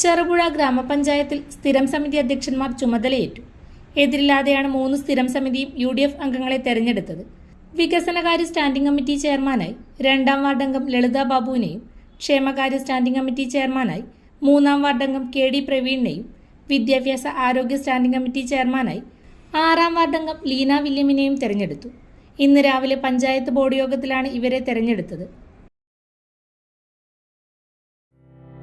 ചെറുപുഴ ഗ്രാമപഞ്ചായത്തിൽ സ്ഥിരം സമിതി അധ്യക്ഷന്മാർ ചുമതലയേറ്റു. എതിരില്ലാതെയാണ് മൂന്ന് സ്ഥിരം സമിതിയും യു ഡി എഫ് അംഗങ്ങളെ തെരഞ്ഞെടുത്തത്. വികസനകാര്യ സ്റ്റാൻഡിംഗ് കമ്മിറ്റി ചെയർമാനായി രണ്ടാം വാർഡംഗം ലളിത ബാബുവിനെയും ക്ഷേമകാര്യ സ്റ്റാൻഡിംഗ് കമ്മിറ്റി ചെയർമാനായി മൂന്നാം വാർഡംഗം കെ ഡി പ്രവീണിനെയും വിദ്യാഭ്യാസ ആരോഗ്യ സ്റ്റാൻഡിംഗ് കമ്മിറ്റി ചെയർമാനായി ആറാം വാർഡംഗം ലീന വില്യമിനെയും തെരഞ്ഞെടുത്തു. ഇന്ന് രാവിലെ പഞ്ചായത്ത് ബോർഡ് യോഗത്തിലാണ് ഇവരെ തെരഞ്ഞെടുത്തത്.